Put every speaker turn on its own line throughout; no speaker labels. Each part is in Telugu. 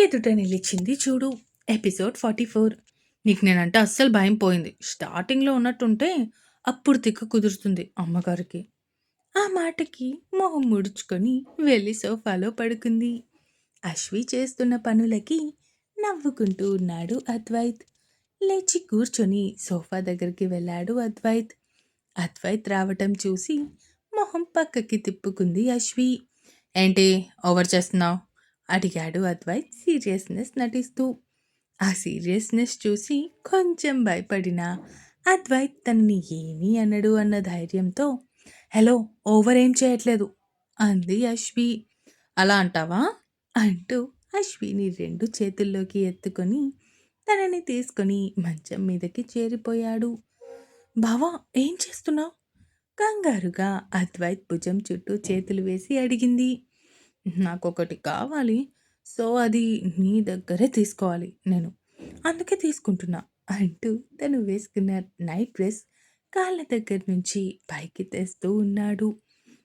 ఎదుట నిలిచింది చూడు ఎపిసోడ్ ఫార్టీ ఫోర్. నీకు నేనంటే అస్సలు భయం పోయింది. స్టార్టింగ్లో ఉన్నట్టుంటే అప్పుడు తిక్క కుదురుతుంది అమ్మగారికి. ఆ మాటకి మొహం ముడుచుకొని వెళ్ళి సోఫాలో పడుకుంది. అశ్వి చేస్తున్న పనులకి నవ్వుకుంటూ ఉన్నాడు అద్వైత్. లేచి కూర్చొని సోఫా దగ్గరికి వెళ్ళాడు అద్వైత్. అద్వైత్ రావటం చూసి మొహం పక్కకి తిప్పుకుంది అశ్వి. ఏంటి ఓవర్ చేస్తున్నావు? అడిగాడు అద్వైత్ సీరియస్నెస్ నటిస్తూ. ఆ సీరియస్నెస్ చూసి కొంచెం భయపడిన అద్వైత్ తనని ఏమీ అనడు అన్న ధైర్యంతో హలో ఓవర్ ఏం చేయట్లేదు అంది అశ్వి. అలా అంటావా? అంటూ అశ్విని రెండు చేతుల్లోకి ఎత్తుకొని తనని తీసుకొని మంచం మీదకి చేరిపోయాడు. బావా ఏం చేస్తున్నావు? కంగారుగా అద్వైత్ భుజం చుట్టూ చేతులు వేసి అడిగింది. నాకొకటి కావాలి. సో అది నీ దగ్గరే తీసుకోవాలి నేను. అందుకే తీసుకుంటున్నా అంటూ తను వేసుకున్న నైట్ డ్రెస్ కాళ్ళ దగ్గర నుంచి పైకి తెస్తూ ఉన్నాడు.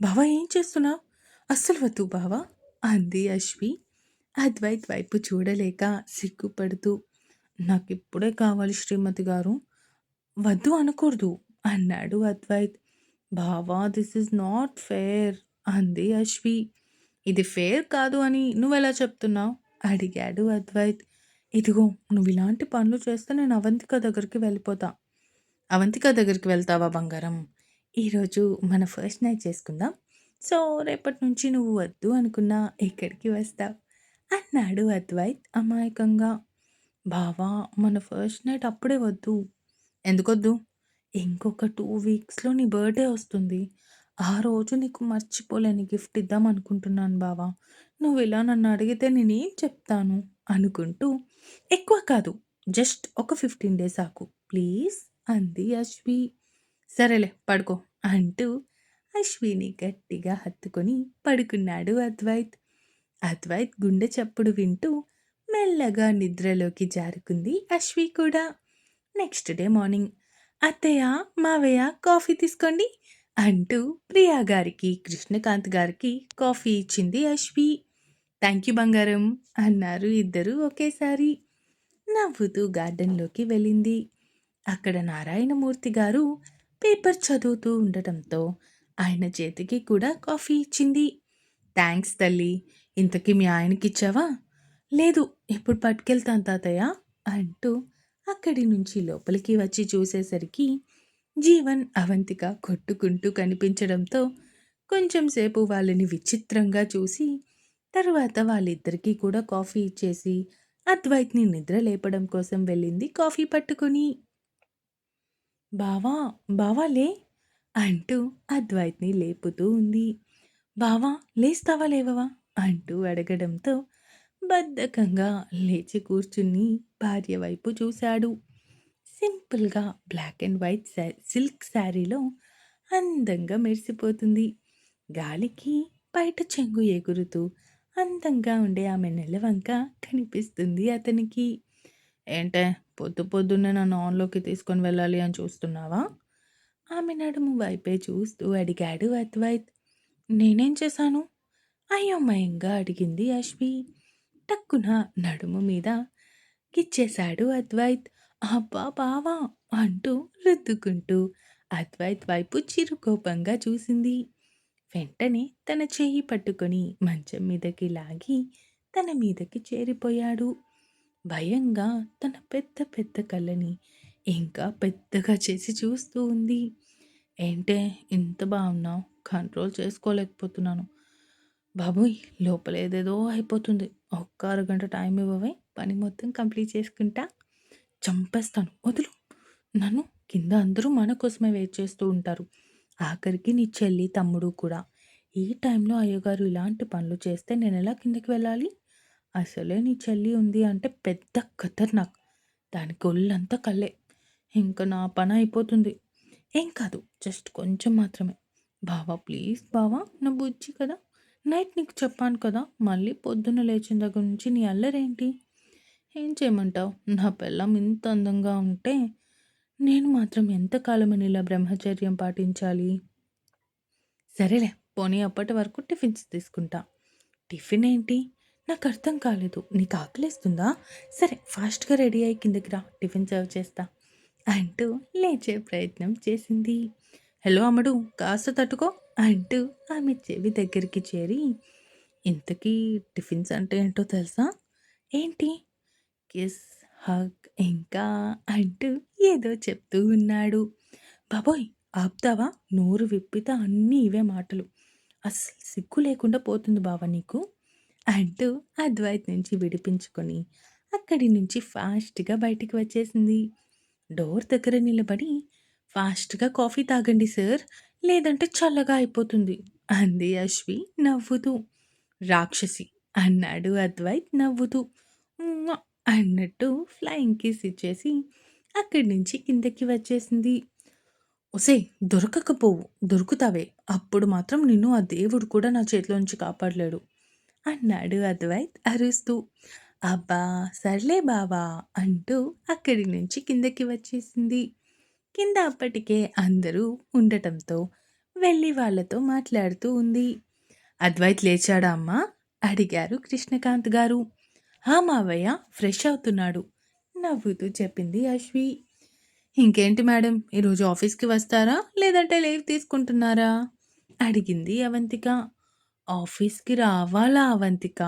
బావా ఏం చేస్తున్నావు? అస్సలు వద్దు బావా అంది అశ్వి. అద్వైత్ వైపు చూడలేక సిగ్గుపడుతూ నాకు ఇప్పుడే కావాలి శ్రీమతి గారు. వద్దు అనకూడదు అన్నాడు అద్వైత్. బావా దిస్ ఇస్ నాట్ ఫేర్ అంది అశ్వి. ఇది ఫేర్ కాదు అని నువ్వెలా చెప్తున్నావు? అడిగాడు అద్వైత్. ఇదిగో నువ్వు ఇలాంటి పనులు చేస్తే నేను అవంతిక దగ్గరికి వెళ్ళిపోతా. అవంతిక దగ్గరికి వెళ్తావా బంగారం? ఈరోజు మన ఫస్ట్ నైట్ చేసుకుందాం. సో రేపటి నుంచి నువ్వు వద్దు అనుకున్నా ఇక్కడికి వస్తావు? అన్నాడు అద్వైత్ అమాయకంగా. బావా మన ఫస్ట్ నైట్ అప్పుడే వద్దు. ఎందుకొద్దు? ఇంకొక టూ వీక్స్లో నీ బర్త్డే వస్తుంది. ఆ రోజు నీకు మర్చిపోలేని గిఫ్ట్ ఇద్దాం అనుకుంటున్నాను బావా. నువ్వు ఇలా నన్ను అడిగితే నేనేం చెప్తాను? అనుకుంటూ ఎక్కువ కాదు జస్ట్ ఒక ఫిఫ్టీన్ డేస్ ఆకు. ప్లీజ్ అంది అశ్వి. సరేలే పడుకో అంటూ అశ్విని గట్టిగా హత్తుకొని పడుకున్నాడు అద్వైత్. అద్వైత్ గుండె చప్పుడు వింటూ మెల్లగా నిద్రలోకి జారుకుంది అశ్వి కూడా. నెక్స్ట్ డే మార్నింగ్ అత్తయ్య మావయ్య కాఫీ తీసుకోండి అంటూ ప్రియా గారికి కృష్ణకాంత్ గారికి కాఫీ ఇచ్చింది అశ్వి. థ్యాంక్ యూ బంగారం అన్నారు ఇద్దరు ఒకేసారి. నవ్వుతూ గార్డెన్లోకి వెళ్ళింది. అక్కడ నారాయణమూర్తి గారు పేపర్ చదువుతూ ఉండటంతో ఆయన చేతికి కూడా కాఫీ ఇచ్చింది. థ్యాంక్స్ తల్లి ఇంతకీ మీ ఆయనకి ఇచ్చావా? లేదు ఇప్పుడు పట్టుకెళ్తాను తాతయ్య అంటూ అక్కడి నుంచి లోపలికి వచ్చి చూసేసరికి జీవన్ అవంతిక కొట్టుకుంటూ కనిపించడంతో కొంచెం సేపు వాళ్ళని విచిత్రంగా చూసి తర్వాత వాళ్ళిద్దరికీ కూడా కాఫీ ఇచ్చేసి అద్వైత్ని నిద్ర లేపడం కోసం వెళ్ళింది కాఫీ పట్టుకుని. బావా బావా లే అంటూ అద్వైత్ని లేపుతూ ఉంది. బావా లేస్తావా లేవవా? అంటూ అడగడంతో బద్ధకంగా లేచి కూర్చుని భార్య వైపు చూశాడు. సింపుల్గా బ్లాక్ అండ్ వైట్ శా సిల్క్ శారీలో అందంగా మెరిసిపోతుంది. గాలికి బయట చెంగు ఎగురుతూ అందంగా ఉండే ఆమె నెలవంక కనిపిస్తుంది అతనికి. ఏంటే పొద్దు పొద్దున్నే నన్ను ఆన్లోకి తీసుకొని వెళ్ళాలి అని చూస్తున్నావా? ఆమె నడుము వైపే చూస్తూ అడిగాడు అద్వైత్. నేనేం చేశాను? అయోమయంగా అడిగింది అశ్వి. టక్కున నడుము మీద గిచ్చేశాడు అద్వైత్. అబ్బా బావా అంటూ రుద్దుకుంటూ అద్వైత్ వైపు చిరుకోపంగా చూసింది. వెంటనే తన చేయి పట్టుకొని మంచం మీదకి లాగి తన మీదకి చేరిపోయాడు. భయంగా తన పెద్ద పెద్ద కళ్ళని ఇంకా పెద్దగా చేసి చూస్తూ ఉంది. ఏంటే ఇంత బాగున్నావు కంట్రోల్ చేసుకోలేకపోతున్నాను. బాబోయ్ లోపల ఏదేదో అయిపోతుంది. ఒక్క అరగంట టైం ఇవ్వవే. పని మొత్తం కంప్లీట్ చేసుకుంటా. చంపేస్తాను. వదులు. నన్ను కింద అందరూ మన కోసమే వెయిట్ చేస్తూ ఉంటారు. ఆఖరికి నీ చెల్లి తమ్ముడు కూడా. ఈ టైంలో అయ్యగారు ఇలాంటి పనులు చేస్తే నేను ఎలా కిందకి వెళ్ళాలి? అసలే నీ చెల్లి ఉంది అంటే పెద్ద ఖతర్నాక్. దానికి ఒళ్ళంతా కళ్ళే. ఇంకా నా పని అయిపోతుంది. ఏం కాదు జస్ట్ కొంచెం మాత్రమే. బావా ప్లీజ్ బావా నా బుజ్జి కదా. నైట్ నీకు చెప్పాను కదా మళ్ళీ పొద్దున్న లేచిన దగ్గర నుంచి నీ అల్లరేంటి? ఏం చేయమంటావు? నా పిల్లం ఇంత అందంగా ఉంటే నేను మాత్రం ఎంతకాలమని ఇలా బ్రహ్మచర్యం పాటించాలి? సరేలే పోనీ అప్పటి వరకు టిఫిన్స్ తీసుకుంటా. టిఫిన్ ఏంటి నాకు అర్థం కాలేదు. నీకు ఆకలిస్తుందా? సరే ఫాస్ట్గా రెడీ అయ్యి కిందకి రా. టిఫిన్ సర్వ్ చేస్తా. అంటూ లేచే ప్రయత్నం చేసింది. హలో అమ్మడు కాస్త తట్టుకో. అంటూ ఆమె చెవి దగ్గరికి చేరి ఇంతకీ టిఫిన్స్ అంటే ఏంటో తెలుసా? ఏంటి? కిస్ హగ్ ఇంకా అంటూ ఏదో చెప్తూ ఉన్నాడు. బాబోయ్ ఆప్తావా? నోరు విప్పితే అన్నీ ఇవే మాటలు. అస్సలు సిగ్గు లేకుండా పోతుంది బావా నీకు? అంటూ అద్వైత్ నుంచి విడిపించుకొని అక్కడి నుంచి ఫాస్ట్గా బయటికి వచ్చేసింది. డోర్ దగ్గర నిలబడి ఫాస్ట్గా కాఫీ తాగండి సార్ లేదంటే చల్లగా అయిపోతుంది అంది అశ్వి నవ్వుతూ. రాక్షసి అన్నాడు అద్వైత్ నవ్వుతూ. అన్నట్టు ఫ్లయింగ్ కిస్ ఇచ్చేసి అక్కడి నుంచి కిందకి వచ్చేసింది. ఒసే దొరకకపోవు దొరుకుతావే. అప్పుడు మాత్రం నిన్ను ఆ దేవుడు కూడా నా చేతిలోంచి కాపాడలేడు అన్నాడు అద్వైత్ అరుస్తూ. అబ్బా సర్లే బావా అంటూ అక్కడి నుంచి కిందకి వచ్చేసింది. కింద అప్పటికే అందరూ ఉండటంతో వెళ్ళి వాళ్ళతో మాట్లాడుతూ ఉంది. అద్వైత్ లేచాడా అమ్మా? అడిగారు కృష్ణకాంత్ గారు. ఆ మావయ్య ఫ్రెష్ అవుతున్నాడు నవ్వుతూ చెప్పింది అశ్వి. ఇంకేంటి మేడం ఈరోజు ఆఫీస్కి వస్తారా లేదంటే లీవ్ తీసుకుంటున్నారా? అడిగింది అవంతిక. ఆఫీస్కి రావాలా అవంతిక?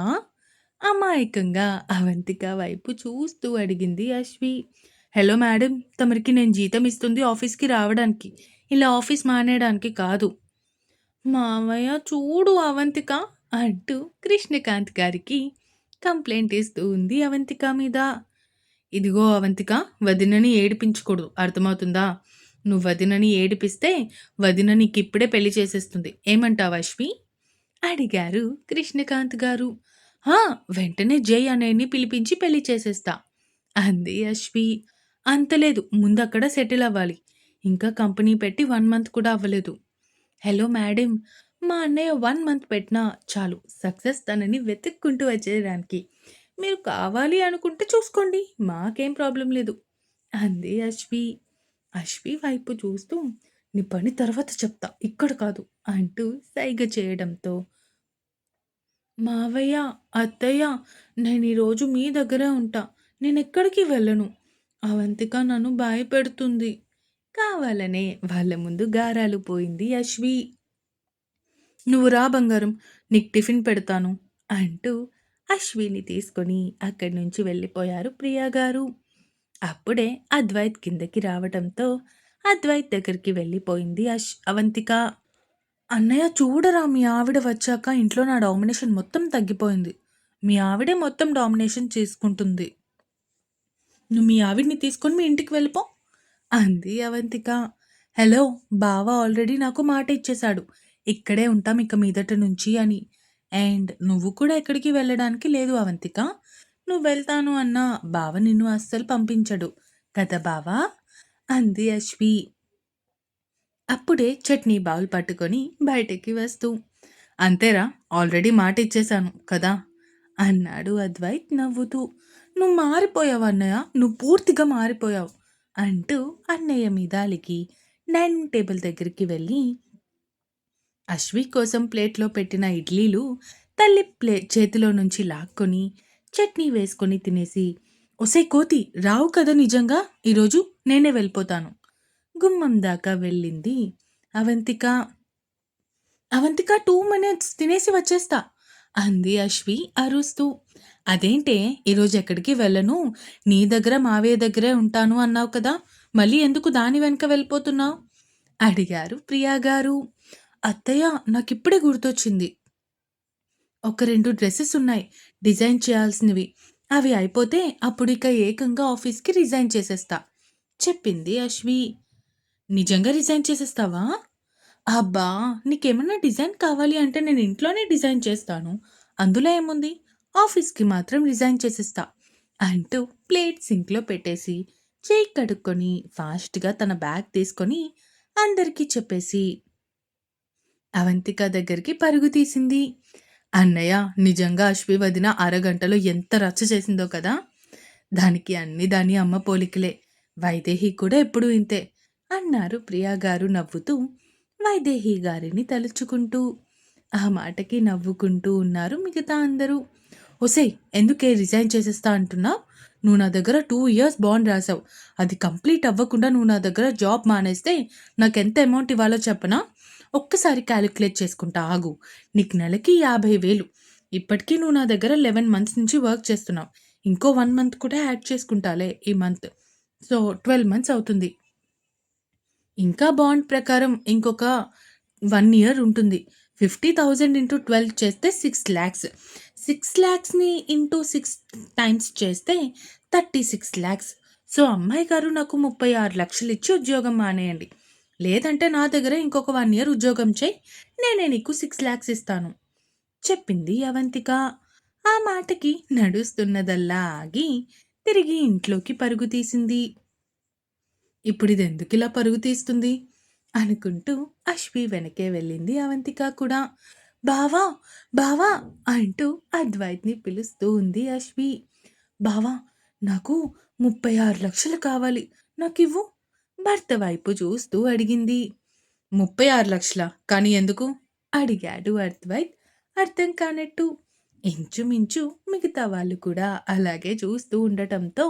అమాయకంగా అవంతిక వైపు చూస్తూ అడిగింది అశ్వి. హలో మేడం తమరికి నేను జీతం ఇస్తుంది ఆఫీస్కి రావడానికి ఇలా ఆఫీస్ మానేయడానికి కాదు. మావయ్య చూడు అవంతిక అంటూ కృష్ణకాంత్ గారికి కంప్లైంట్ ఇస్తూ ఉంది అవంతిక మీద. ఇదిగో అవంతిక వదినని ఏడిపించకూడదు. అర్థమవుతుందా? నువ్వు వదినని ఏడిపిస్తే వదిన నీకు ఇప్పుడే పెళ్ళి చేసేస్తుంది. ఏమంటావు అశ్వి? అడిగారు కృష్ణకాంత్ గారు. వెంటనే జై అనేని పిలిపించి పెళ్ళి చేసేస్తా అంది అశ్వి. అంతలేదు ముందు అక్కడ సెటిల్ అవ్వాలి. ఇంకా కంపెనీ పెట్టి వన్ మంత్ కూడా అవ్వలేదు. హలో మేడం మా అన్నయ్య వన్ మంత్ పెట్టినా చాలు సక్సెస్ తనని వెతుక్కుంటూ వచ్చేయడానికి మీరు కావాలి అనుకుంటే చూసుకోండి మాకేం ప్రాబ్లం లేదు. అంది అశ్వి. అశ్వి వైపు చూస్తూ నీ పని తర్వాత చెప్తా ఇక్కడ కాదు అంటూ సైగ చేయడంతో. మావయ్య అత్తయ్య నేను ఈరోజు మీ దగ్గరే ఉంటా నేను ఎక్కడికి వెళ్ళను? అవంతిక నన్ను భయపెడుతుంది. కావాలనే వాళ్ళ ముందు గారాలు పోయింది అశ్వి. నువ్వు రా బంగారం నీకు టిఫిన్ పెడతాను అంటూ అశ్విని తీసుకొని అక్కడి నుంచి వెళ్ళిపోయారు ప్రియా గారు. అప్పుడే అద్వైత్ కిందకి రావటంతో అద్వైత్ దగ్గరికి వెళ్ళిపోయింది అశ్ అవంతిక. అన్నయ్య చూడరా మీ ఆవిడ వచ్చాక ఇంట్లో నా డామినేషన్ మొత్తం తగ్గిపోయింది. మీ ఆవిడే మొత్తం డామినేషన్ చేసుకుంటుంది. నువ్వు మీ ఆవిడ్ని తీసుకొని మీ ఇంటికి వెళ్ళిపో అంది అవంతిక. హలో బావ ఆల్రెడీ నాకు మాట ఇచ్చేశాడు. ఇక్కడే ఉంటాం ఇక మీదట నుంచి అని. అండ్ నువ్వు కూడా ఎక్కడికి వెళ్ళడానికి లేదు అవంతిక. నువ్వు వెళ్తాను అన్నా బావ నిన్ను అస్సలు పంపించడు. కదా బావా? అంది అశ్వి. అప్పుడే చట్నీ బావులు పట్టుకొని బయటికి వస్తూ అంతేరా ఆల్రెడీ మాట ఇచ్చేశాను కదా అన్నాడు అద్వైత్ నవ్వుతూ. నువ్వు మారిపోయావు అన్నయ్య నువ్వు పూర్తిగా మారిపోయావు అంటూ అన్నయ్య మీద డైనింగ్ టేబుల్ దగ్గరికి వెళ్ళి అశ్వి కోసం ప్లేట్లో పెట్టిన ఇడ్లీలు తల్లి ప్లే చేతిలో నుంచి లాక్కొని చట్నీ వేసుకొని తినేసి ఒసే కోతి రావు కదా నిజంగా? ఈరోజు నేనే వెళ్ళిపోతాను. గుమ్మం దాకా వెళ్ళింది. అవంతిక అవంతిక టూ మినిట్స్ తినేసి వచ్చేస్తా అంది అశ్వి అరుస్తూ. అదేంటే ఈరోజు ఎక్కడికి వెళ్ళను? నీ దగ్గర మావయ్య దగ్గరే ఉంటాను అన్నావు కదా మళ్ళీ ఎందుకు దాని వెనుక వెళ్ళిపోతున్నావు? అడిగారు ప్రియా గారు. అత్తయ్య నాకిప్పుడే గుర్తొచ్చింది. ఒక రెండు డ్రెస్సెస్ ఉన్నాయి డిజైన్ చేయాల్సినవి. అవి అయిపోతే అప్పుడు ఇక ఏకంగా ఆఫీస్కి రిజైన్ చేసేస్తా. చెప్పింది అశ్వి. నిజంగా రిజైన్ చేసేస్తావా? అబ్బా నీకేమన్నా డిజైన్ కావాలి అంటే నేను ఇంట్లోనే డిజైన్ చేస్తాను. అందులో ఏముంది? ఆఫీస్కి మాత్రం రిజైన్ చేసేస్తా. అంటూ ప్లేట్ సింక్లో పెట్టేసి చేయి కడుక్కొని ఫాస్ట్గా తన బ్యాగ్ తీసుకొని అందరికీ చెప్పేసి అవంతిక దగ్గరికి పరుగు తీసింది. అన్నయ్య నిజంగా అశ్వి వదిన అరగంటలో ఎంత రచ్చ చేసిందో కదా? దానికి అన్ని దాని అమ్మ పోలికలే. వైదేహి కూడా ఎప్పుడూ ఇంతే అన్నారు ప్రియా గారు నవ్వుతూ. వైదేహి గారిని తలుచుకుంటూ. ఆ మాటకి నవ్వుకుంటూ ఉన్నారు మిగతా అందరూ. ఒసేయ్ ఎందుకే రిజైన్ చేసేస్తా అంటున్నావు? నువ్వు నా దగ్గర టూ ఇయర్స్ బాండ్ రాసావు. అది కంప్లీట్ అవ్వకుండా నువ్వు నా దగ్గర జాబ్ మానేస్తే నాకు ఎంత అమౌంట్ ఇవ్వాలో చెప్పనా? ఒక్కసారి క్యాలిక్యులేట్ చేసుకుంటా ఆగు. నీకు నెలకి యాభై వేలు. ఇప్పటికీ నువ్వు నా దగ్గర లెవెన్ మంత్స్ నుంచి వర్క్ చేస్తున్నావు. ఇంకో వన్ మంత్ కూడా యాడ్ చేసుకుంటాలే ఈ మంత్. సో ట్వెల్వ్ మంత్స్ అవుతుంది. ఇంకా బాండ్ ప్రకారం ఇంకొక వన్ ఇయర్ ఉంటుంది. ఫిఫ్టీ థౌజండ్ ఇంటూ ట్వెల్వ్ చేస్తే సిక్స్ ల్యాక్స్. సిక్స్ ల్యాక్స్ని ఇంటూ సిక్స్ టైమ్స్ చేస్తే థర్టీ సిక్స్ ల్యాక్స్. సో అమ్మాయి గారు నాకు ముప్పై ఆరు లక్షలు ఇచ్చి ఉద్యోగం మానేయండి. లేదంటే నా దగ్గర ఇంకొక వన్ ఇయర్ ఉద్యోగం చేయి. నేనే నీకు సిక్స్ ల్యాక్స్ ఇస్తాను. చెప్పింది అవంతిక. ఆ మాటకి నడుస్తున్నదల్లా ఆగి తిరిగి ఇంట్లోకి పరుగు తీసింది. ఇప్పుడు ఇది ఎందుకు ఇలా పరుగు తీస్తుంది? అనుకుంటూ అశ్వి వెనకే వెళ్ళింది అవంతిక కూడా. బావా బావా అంటూ అద్వైత్ని పిలుస్తూ ఉంది అశ్వి. బావా నాకు ముప్పై ఆరు లక్షలు కావాలి. నాకు ఇవ్వు భర్త వైపు చూస్తూ అడిగింది. ముప్పై ఆరు లక్షల? కానీ ఎందుకు? అడిగాడు అర్థవైత్. అర్థం కానట్టు. ఇంచుమించు మిగతా వాళ్ళు కూడా అలాగే చూస్తూ ఉండటంతో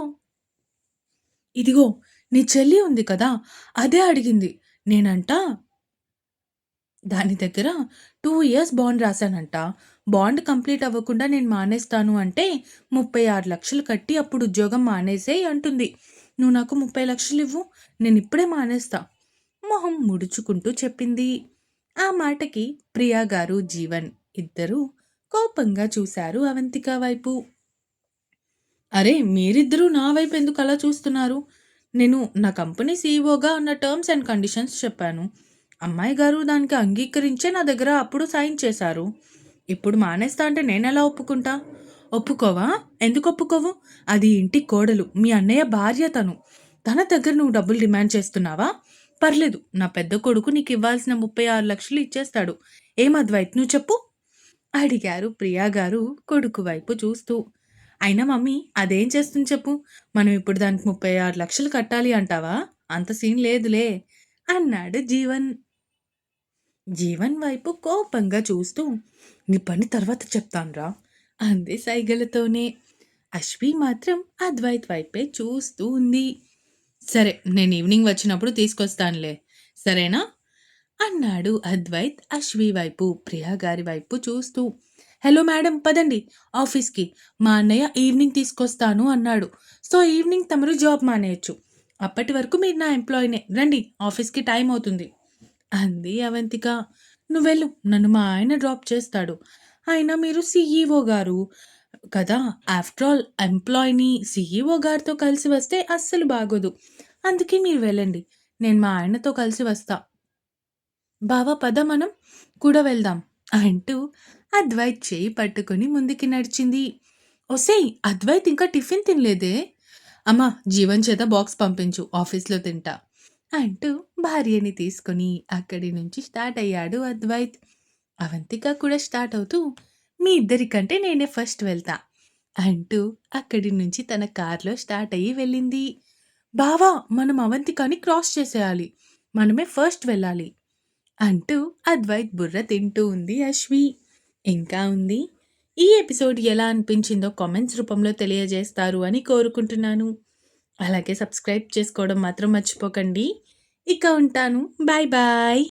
ఇదిగో నీ చెల్లి ఉంది కదా అదే అడిగింది. నేనంట? దాని దగ్గర టూ ఇయర్స్ బాండ్ రాశానంట. బాండ్ కంప్లీట్ అవ్వకుండా నేను మానేస్తాను అంటే ముప్పై ఆరు లక్షలు కట్టి అప్పుడు ఉద్యోగం మానేసే అంటుంది. నువ్వు నాకు ముప్పై లక్షలు ఇవ్వు నేను ఇప్పుడే మానేస్తా మొహం ముడుచుకుంటూ చెప్పింది. ఆ మాటకి ప్రియా గారు జీవన్ ఇద్దరూ కోపంగా చూశారు అవంతిక వైపు. అరే మీరిద్దరూ నా వైపు ఎందుకు అలా చూస్తున్నారు? నేను నా కంపెనీ సీఈఓగా ఉన్న టర్మ్స్ అండ్ కండిషన్స్ చెప్పాను. అమ్మాయి గారు దానికి అంగీకరించే నా దగ్గర అప్పుడు సైన్ చేశారు. ఇప్పుడు మానేస్తా అంటే నేను ఎలా ఒప్పుకుంటా? ఒప్పుకోవా? ఎందుకు ఒప్పుకోవు? అది ఇంటి కోడలు మీ అన్నయ్య భార్య తను. తన దగ్గర నువ్వు డబ్బులు డిమాండ్ చేస్తున్నావా? పర్లేదు నా పెద్ద కొడుకు నీకు ఇవ్వాల్సిన ముప్పై ఆరు లక్షలు ఇచ్చేస్తాడు. ఏం అద్వైత్ నువ్వు చెప్పు. అడిగారు ప్రియా గారు కొడుకు వైపు చూస్తూ. అయినా మమ్మీ అదేం చేస్తుంది చెప్పు? మనం ఇప్పుడు దానికి ముప్పై ఆరు లక్షలు కట్టాలి అంటావా? అంత సీన్ లేదులే అన్నాడు జీవన్. జీవన్ వైపు కోపంగా చూస్తూ నీ పని తర్వాత చెప్తాన్రా. అంది సైగలతోనే. అశ్వి మాత్రం అద్వైత్ వైపే చూస్తూ ఉంది. సరే నేను ఈవినింగ్ వచ్చినప్పుడు తీసుకొస్తానులే. సరేనా? అన్నాడు అద్వైత్ అశ్వి వైపు ప్రియా గారి వైపు చూస్తూ. హలో మేడం పదండి ఆఫీస్కి. మా అన్నయ్య ఈవినింగ్ తీసుకొస్తాను అన్నాడు. సో ఈవినింగ్ తమరు జాబ్ మానేయచ్చు. అప్పటి వరకు మీరు నా ఎంప్లాయీనే. రండి ఆఫీస్కి టైం అవుతుంది. అంది అవంతిక. నువ్వెళ్ళు నన్ను మా ఆయన డ్రాప్ చేస్తాడు. అయినా మీరు సీఈఓ గారు. కదా? ఆఫ్టర్ ఆల్ ఎంప్లాయీని సీఈఓ గారితో కలిసి వస్తే అస్సలు బాగోదు. అందుకే మీరు వెళ్ళండి. నేను మా ఆయనతో కలిసి వస్తా. బావా పద మనం కూడా వెళ్దాం అంటూ అద్వైత్ చేయి పట్టుకొని ముందుకి నడిచింది. ఒసేయ్ అద్వైత్ ఇంకా టిఫిన్ తినలేదే? అమ్మా జీవన్ చేత బాక్స్ పంపించు ఆఫీస్లో తింటా అంటూ భార్యని తీసుకొని అక్కడి నుంచి స్టార్ట్ అయ్యాడు అద్వైత్. అవంతిక కూడా స్టార్ట్ అవుతూ మీ ఇద్దరికంటే నేనే ఫస్ట్ వెళ్తా అంటూ అక్కడి నుంచి తన కార్లో స్టార్ట్ అయ్యి వెళ్ళింది. బావా మనం అవంతికని క్రాస్ చేసేయాలి. మనమే ఫస్ట్ వెళ్ళాలి అంటూ అద్వైత్ బుర్ర తింటూ ఉంది అశ్వి. ఇంకా ఉంది? ఈ ఎపిసోడ్ ఎలా అనిపించిందో కామెంట్స్ రూపంలో తెలియజేస్తారు అని కోరుకుంటున్నాను. అలాగే సబ్స్క్రైబ్ చేసుకోవడం మాత్రం మర్చిపోకండి. ఇక ఉంటాను. Bye bye.